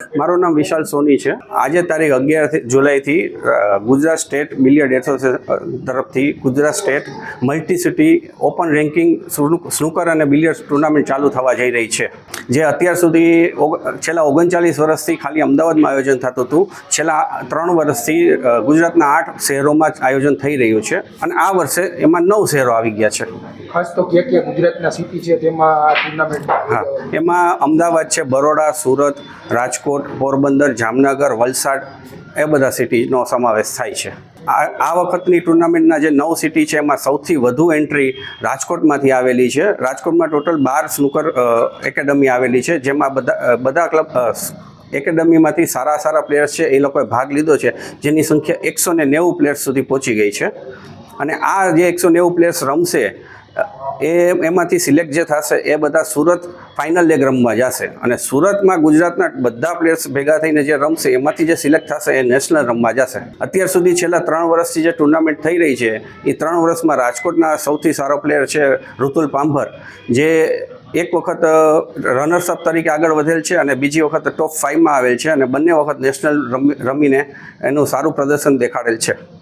મારું નામ વિશાલ સોની છે. આજે તારીખ અગિયાર જુલાઈથી ગુજરાત સ્ટેટ બિલિયર્ડ એસોસિએશન તરફથી Gujarat state multi city open ranking snooker અને બિલિયર્ડ ટુર્નામેન્ટ ચાલુ થવા જઈ રહી છે. જે અત્યાર સુધી છેલ્લા ઓગણચાલીસ વર્ષથી ખાલી અમદાવાદમાં આયોજન થતું હતું. છેલ્લા ત્રણ વર્ષથી ગુજરાતના આઠ શહેરોમાં જ આયોજન થઈ રહ્યું છે અને આ વર્ષે એમાં નવ શહેરો આવી ગયા છે. ખાસ તો કે કે ગુજરાતના સિટી છે તેમાં આ ટુર્નામેન્ટ હા. એમાં અમદાવાદ છે બરોડા સુરત રાજકોટ પોરબંદર જામનગર વલસાડ એ બધા સિટીનો સમાવેશ થાય છે. આ વખતની ટુર્નામેન્ટના જે નવ સિટી છે, એમાં સૌથી વધુ એન્ટ્રી રાજકોટમાંથી આવેલી છે. રાજકોટમાં ટોટલ બાર સ્નૂકર એકેડમી આવેલી છે, જેમાં બધા બધા ક્લબ એકેડમીમાંથી સારા સારા પ્લેયર્સ છે, એ લોકોએ ભાગ લીધો છે, જેની સંખ્યા એકસો ને નેવું પ્લેયર્સ સુધી પહોંચી ગઈ છે. અને આ જે એકસો નેવું પ્લેયર્સ રમશે એ એમાંથી સિલેક્ટ જે થશે એ બધા સુરત ફાઇનલ લેગ રમવા જશે. અને સુરતમાં ગુજરાતના બધા પ્લેયર્સ ભેગા થઈને જે રમશે, એમાંથી જે સિલેક્ટ થશે એ નેશનલ રમવા જશે. અત્યાર સુધી છેલ્લા ત્રણ વર્ષથી જે ટુર્નામેન્ટ થઈ રહી છે એ ત્રણ વર્ષમાં રાજકોટના સૌથી સારો પ્લેયર છે ઋતુલ પાંભર, જે એક વખત રનર્સ અપ તરીકે આગળ વધેલ છે અને બીજી વખત ટોપ ફાઇવમાં આવેલ છે અને બંને વખત નેશનલ રમી, રમીને એનું સારું પ્રદર્શન દેખાડેલ છે.